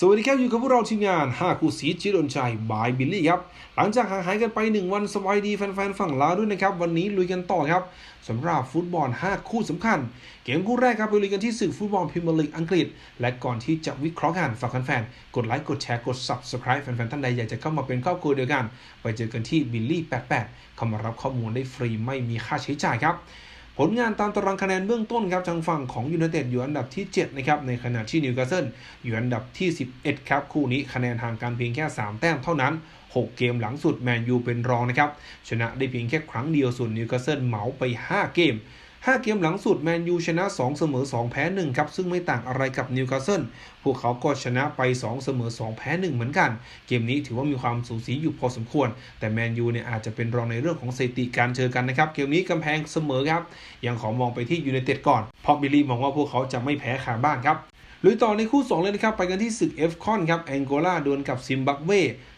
สวัสดีครับอยู่กับพวกเราทีมงาน5คู่สีจิรนชัยบายบิลลี่ครับ หลังจากห่างหายกันไป 1 วันสบายดีแฟนๆฝั่งลาวด้วยนะครับ วันนี้ลุยกันต่อครับสำหรับฟุตบอล 5 คู่สำคัญ เกมคู่แรกครับไปลุยกันที่ศึกฟุตบอลพรีเมียร์ลีกอังกฤษ และก่อนที่จะวิเคราะห์กันฝากแฟนๆกดไลค์กดแชร์กด subscribe แฟนๆท่านใดอยากจะเข้ามาเป็นครอบครัวเดียวกัน ไปเจอกันที่บิลลี่88เข้ามารับข้อมูลได้ฟรีไม่มีค่าใช้จ่ายครับ ผลงานตามตารางคะแนนเบื้องต้นครับทางฝั่งของยูไนเต็ดอยู่อันดับที่ 7 นะครับ ในขณะที่นิวคาสเซิลอยู่อันดับที่ 11 ครับ คู่นี้คะแนนห่างกันเพียงแค่ 3 แต้มเท่านั้น 6 เกมหลังสุดแมนยูเป็นรองนะครับ ชนะได้เพียงแค่ครั้งเดียวส่วนนิวคาสเซิลเหมาไป 5 เกม 5 เกมหลังสุดแมนยูชนะ 2 เสมอ 2 แพ้ 1 ครับ ซึ่งไม่ต่างอะไรกับนิวคาสเซิลพวกเขาก็ชนะไป 2 เสมอ 2 แพ้ 1 เหมือนกัน เกมนี้ถือว่ามีความสูสีอยู่พอสมควร แต่แมนยูเนี่ยอาจจะเป็นรองในเรื่องของสถิติการเจอกันนะครับ เกมนี้กำแพงเสมอครับ ยังขอมองไปที่ยูไนเต็ดก่อน เพราะบิลลี่มองว่าพวกเขาจะไม่แพ้ขาบ้านครับลุยต่อในคู่ 2 เลยนะครับ ไปกันที่ศึกเอฟคอนครับแองโกลาดวลกับซิมบับเว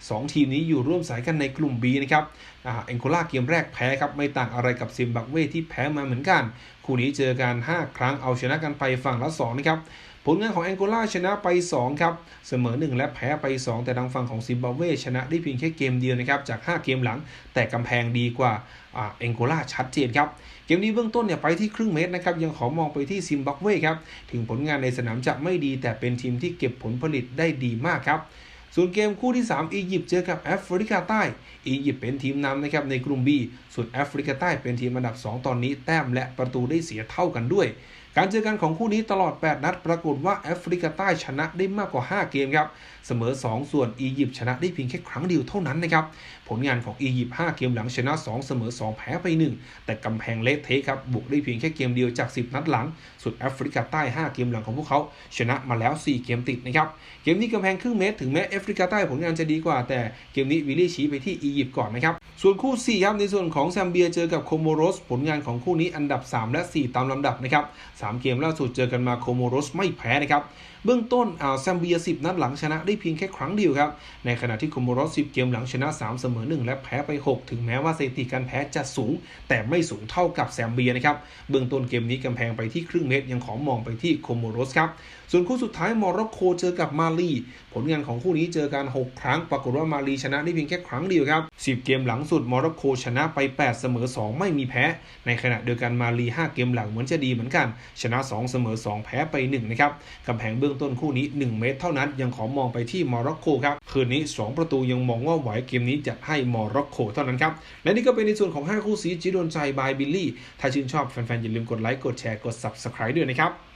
สองทีมนี้อยู่ร่วมสายกันในกลุ่ม B นะครับอ่าแองโกลาเกมแรกแพ้ครับไม่ต่างอะไรกับซิมบับเวที่แพ้มาเหมือนกัน คู่นี้เจอกัน 5 ครั้งเอาชนะกันไปฝั่งละ2นะครับผลงานของแองโกลาชนะไป 2 ครับ เสมอ 1 และแพ้ไป 2 แต่ทางฝั่งของซิมบับเวชนะได้เพียงแค่เกมเดียวนะครับ จาก 5 เกมหลัง แต่กำแพงดีกว่าอ่าแองโกลาชัดเจนครับ เกมนี้เบื้องต้นเนี่ยไปที่ครึ่งเมตรนะครับ ยังขอมองไปที่ซิมบับเวครับ ถึงผลงานในสนามจะไม่ดีแต่เป็นทีมที่เก็บผลผลิตได้ดีมากครับ ส่วนเกมคู่ที่ 3 อียิปต์เจอกับแอฟริกาใต้ อียิปต์เป็นทีมนำนะครับในกลุ่ม B ส่วนแอฟริกาใต้เป็นทีมอันดับ 2 ตอนนี้แต้มและประตูได้เสียเท่ากันด้วยการเจอกันของคู่นี้ตลอด 8 นัด ปรากฏว่าแอฟริกาใต้ชนะได้มากกว่า 5 เกมครับ เสมอ 2 ส่วนอียิปต์ชนะได้เพียงแค่ครั้งเดียวเท่านั้นนะครับ ผลงานของอียิปต์ 5 เกมหลังชนะ 2 เสมอ 2 แพ้ไป 1 แต่กำแพงเละเทะครับ บุกได้เพียงแค่เกมเดียวจาก 10 นัดหลังส่วนแอฟริกาใต้ 5 เกมหลังของพวกเขาชนะมาแล้ว 4 เกมติดนะครับ เกมนี้กำแพงครึ่งเมตร ถึงแม้แอฟริกาใต้ผลงานจะดีกว่า แต่เกมนี้วิลลี่ชี้ไปที่อียิปต์ก่อนนะครับ ส่วนคู่4ครับ ในส่วนของแซมเบียเจอกับโคโมโรส ผลงานของคู่นี้อันดับ 3 และ 4 ตามลำดับนะครับ3 เกมล่าสุดเจอกันมาโคโมโรสไม่แพ้นะครับ เบื้องต้นอ่าแซมเบีย 10 นัดหลังชนะได้เพียงแค่ครั้งเดียวครับ ในขณะที่โคโมโรส 10 เกมหลังชนะ 3 เสมอ 1 และแพ้ไป 6 ถึงแม้ว่าสถิติการแพ้จะสูง แต่ไม่สูงเท่ากับแซมเบียนะครับ เบื้องต้นเกมนี้กำแพงไปที่ครึ่งเมตรยังขอมองไปที่โคโมโรสครับ ส่วนคู่สุดท้ายโมร็อกโกเจอกับมาลีผลงานของคู่นี้เจอกัน 6 ครั้ง ปรากฏว่ามาลีชนะได้เพียงแค่ครั้งเดียวครับ 10 เกมหลังสุดโมร็อกโกชนะไป 8 เสมอ 2 ไม่มีแพ้ ในขณะเดียวกันมาลี 5 เกมหลังเหมือนจะดีเหมือนกันชนะ 2 เสมอ 2 แพ้ไป 1 นะครับกำแพงเบื้องต้นคู่นี้ 1 เมตรเท่านั้นยังขอมองไปที่มอร็อกโกครับ คืนนี้ 2 ประตูยังมองว่าไหวเกมนี้จะให้มอร็อกโกเท่านั้นครับ และนี่ก็เป็นในส่วนของ 5 คู่สีจีโดนใจบายบิลลี่ ถ้าชื่นชอบแฟนๆอย่าลืมกดไลค์กดแชร์กด subscribe ด้วยนะครับ